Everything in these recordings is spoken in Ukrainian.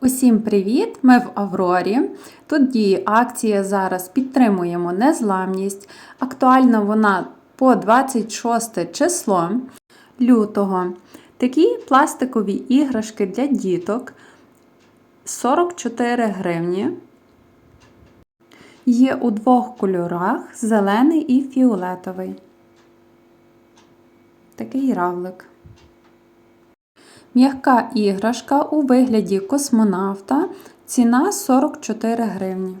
Усім привіт! Ми в Аврорі. Тут діє акція зараз підтримуємо незламність. Актуальна вона по 26 число лютого. Такі пластикові іграшки для діток 44 гривні. Є у двох кольорах зелений і фіолетовий. Такий равлик. М'яка іграшка у вигляді космонавта. Ціна 44 гривні.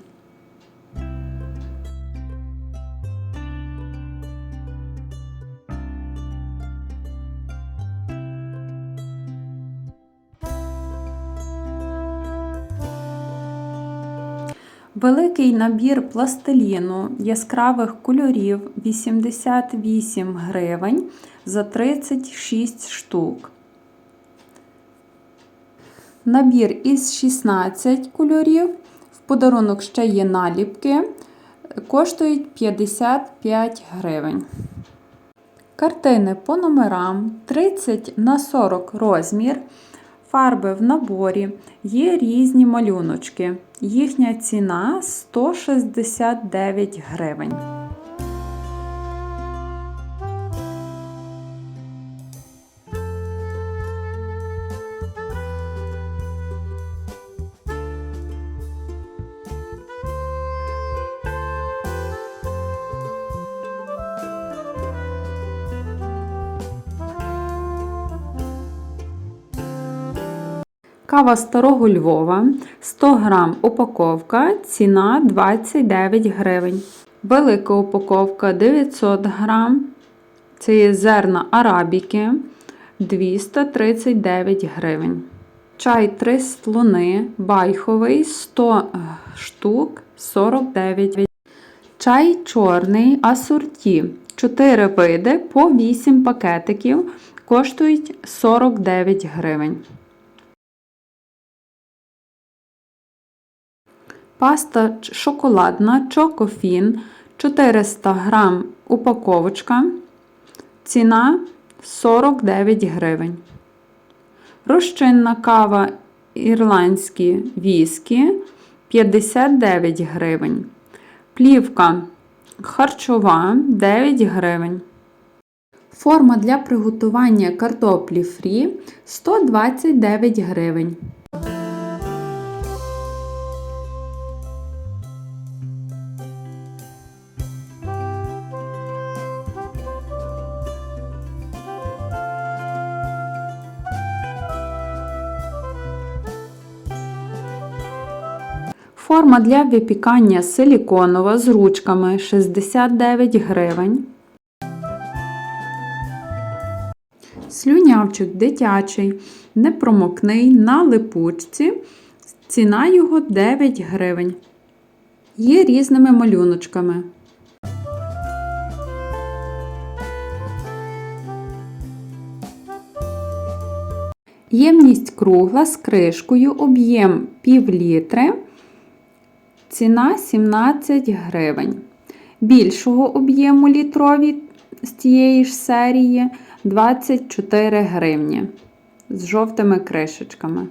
Великий набір пластиліну яскравих кольорів 88 гривень за 36 штук. Набір із 16 кольорів. В подарунок ще є наліпки. Коштують 55 гривень. Картини по номерам 30 на 40 розмір. Фарби в наборі. Є різні малюночки. Їхня ціна 169 гривень. Кава старого Львова 100 грам упаковка, ціна 29 гривень. Велика упаковка 900 грам. Це є зерна арабіки 239 гривень. Чай 3 слони байховий 100 штук 49 гривень. Чай чорний асорті 4 види по 8 пакетиків коштують 49 гривень. Паста шоколадна Чокофін 400 грам упаковочка. Ціна 49 гривень. Розчинна кава ірландські віскі 59 гривень. Плівка харчова 9 гривень. Форма для приготування картоплі фрі 129 гривень. Форма для випікання силіконова з ручками 69 гривень. Слюнявчик дитячий, непромокний на липучці. Ціна його 9 гривень. Є різними малюночками. Ємність кругла з кришкою, об'єм пів літри. Ціна 17 гривень. Більшого об'єму літрові з тієї ж серії 24 гривні з жовтими кришечками.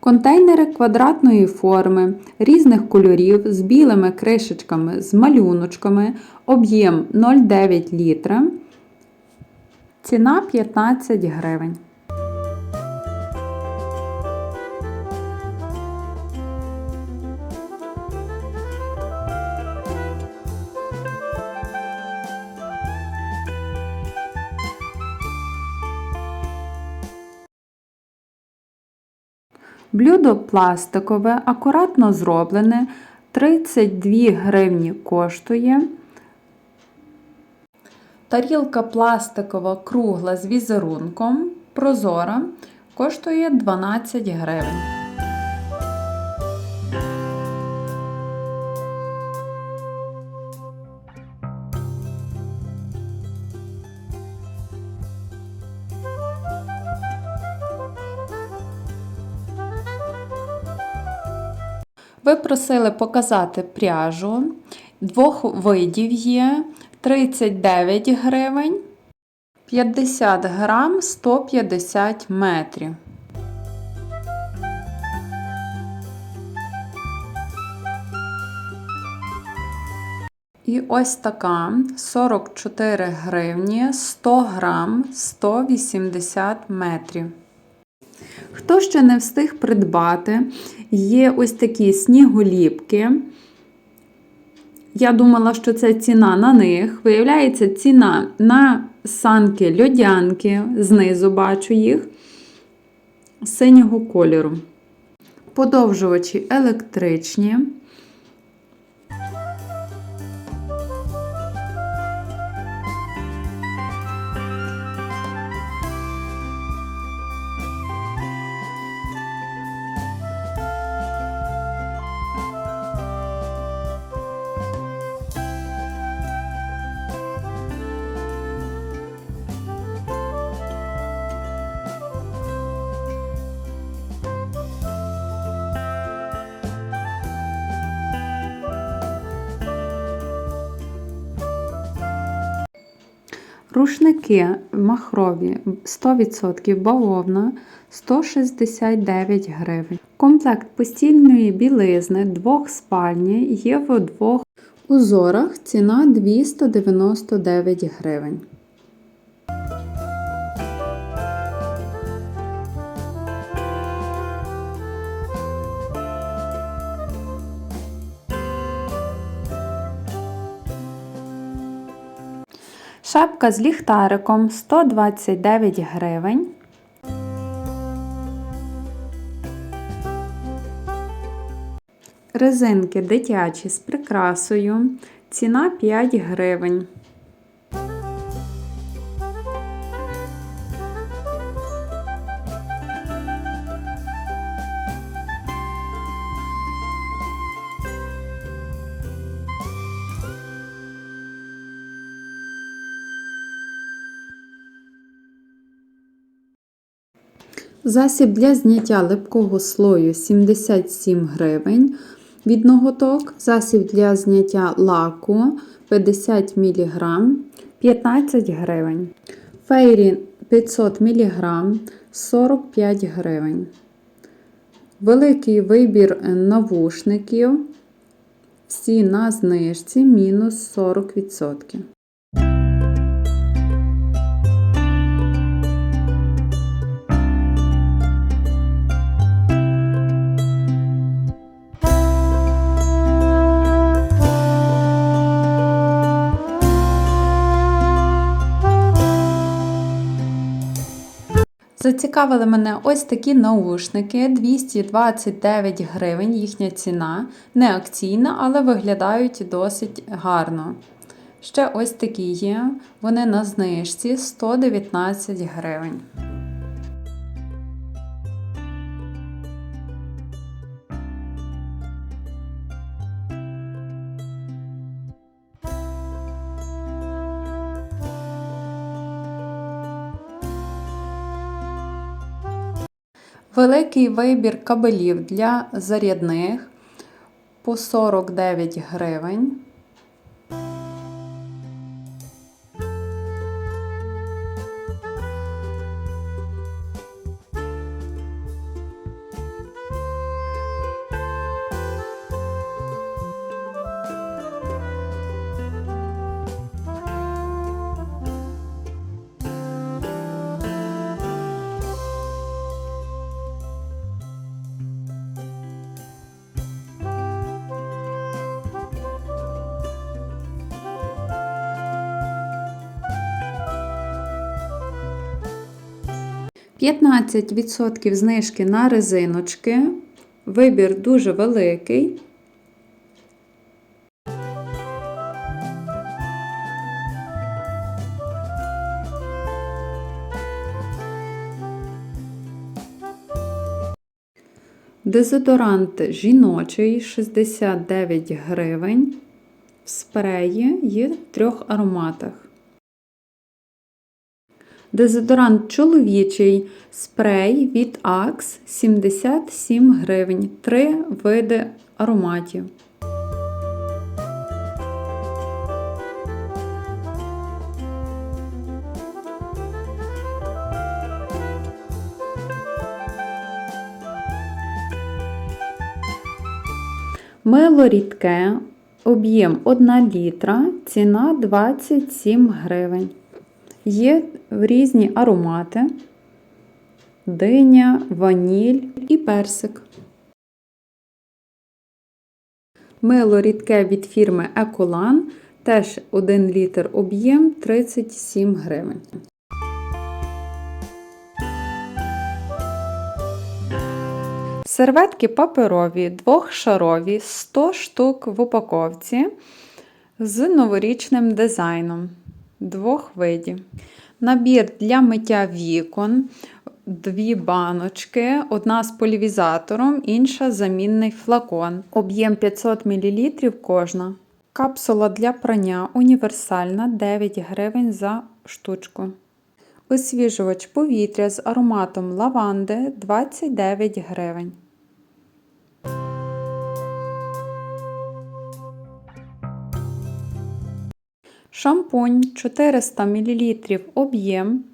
Контейнери квадратної форми різних кольорів з білими кришечками з малюночками, об'єм 0,9 літра. Ціна 15 гривень. Блюдо пластикове, акуратно зроблене, 32 гривні коштує. Тарілка пластикова кругла з візерунком, прозора, коштує 12 гривень. Ви просили показати пряжу. Двох видів є 39 гривень, 50 грам 150 метрів. І ось така 44 гривні 100 грам 180 метрів. Хто ще не встиг придбати, є ось такі сніголіпки. Я думала, що це ціна на них. Виявляється, ціна на санки льодянки, знизу бачу їх, синього кольору. Подовжувачі електричні. Рушники махрові 100% бавовна 169 гривень. Комплект постільної білизни двох спальні є в двох узорах. Ціна 299 гривень. Шапка з ліхтариком 129 гривень. Резинки дитячі з прикрасою. Ціна 5 гривень. Засіб для зняття липкого слою 77 гривень. Від ноготок. Засіб для зняття лаку 50 мг 15 гривень. Фейрі 500 мг 45 гривень. Великий вибір навушників. Всі на знижці мінус 40%. Зацікавили мене ось такі наушники 229 гривень, їхня ціна. Не акційна, але виглядають досить гарно. Ще ось такі є, вони на знижці 119 гривень. Великий вибір кабелів для зарядних по 49 гривень. П'ятнадцять відсотків знижки на резиночки. Вибір дуже великий. Дезодорант жіночий 69 гривень. В спреї є в трьох ароматах. Дезодорант чоловічий спрей від Axe 77 гривень. Три види ароматів. Мило рідке, об'єм 1 літра, ціна 27 гривень. Є різні аромати, диня, ваніль і персик. Мило рідке від фірми Еколан, теж 1 літр об'єм 37 гривень. Серветки паперові, двохшарові, 100 штук в упаковці з новорічним дизайном двох видів. Набір для миття вікон, дві баночки, одна з полівізатором, інша замінний флакон. Об'єм 500 мл кожна. Капсула для прання універсальна 9 гривень за штучку. Освіжувач повітря з ароматом лаванди 29 гривень. Шампунь 400 мл об'єм.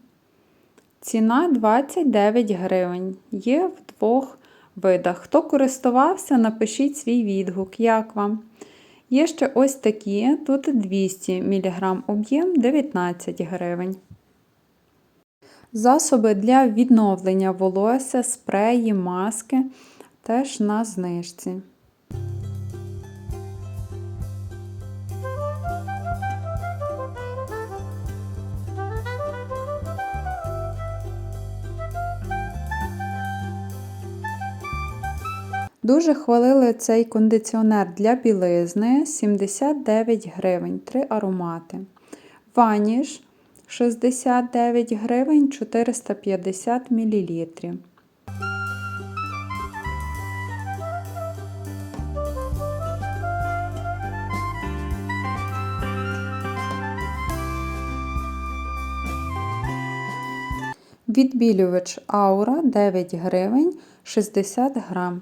Ціна 29 гривень. Є в двох видах. Хто користувався, напишіть свій відгук, як вам. Є ще ось такі, тут 200 мг об'єм 19 гривень. Засоби для відновлення волосся, спреї, маски теж на знижці. Дуже хвалили цей кондиціонер для білизни 79 гривень, три аромати. Ваніш 69 гривень 450 мл. Відбілювач Аура 9 гривень 60 грам.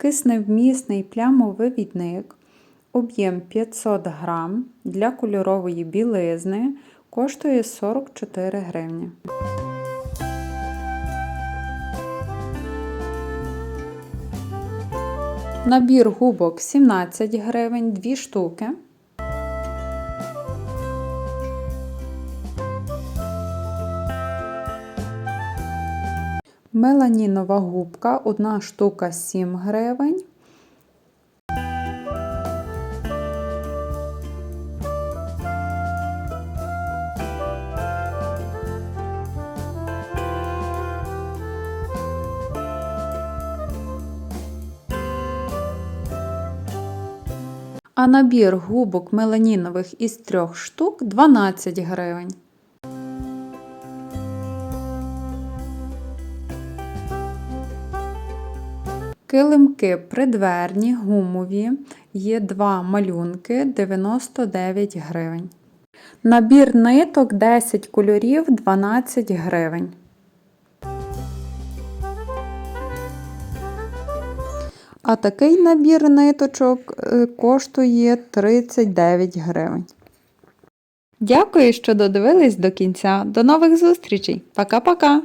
Кисневмісний плямовивідник, об'єм 500 грам для кольорової білизни коштує 44 гривні. Набір губок 17 гривень, 2 штуки. Меланінова губка, одна штука 7 гривень. А набір губок меланінових із трьох штук 12 гривень. Килимки придверні, гумові, є два малюнки 99 гривень. Набір ниток 10 кольорів 12 гривень. А такий набір ниточок е, коштує 39 гривень. Дякую, що додивились до кінця. До нових зустрічей. Пока-пока!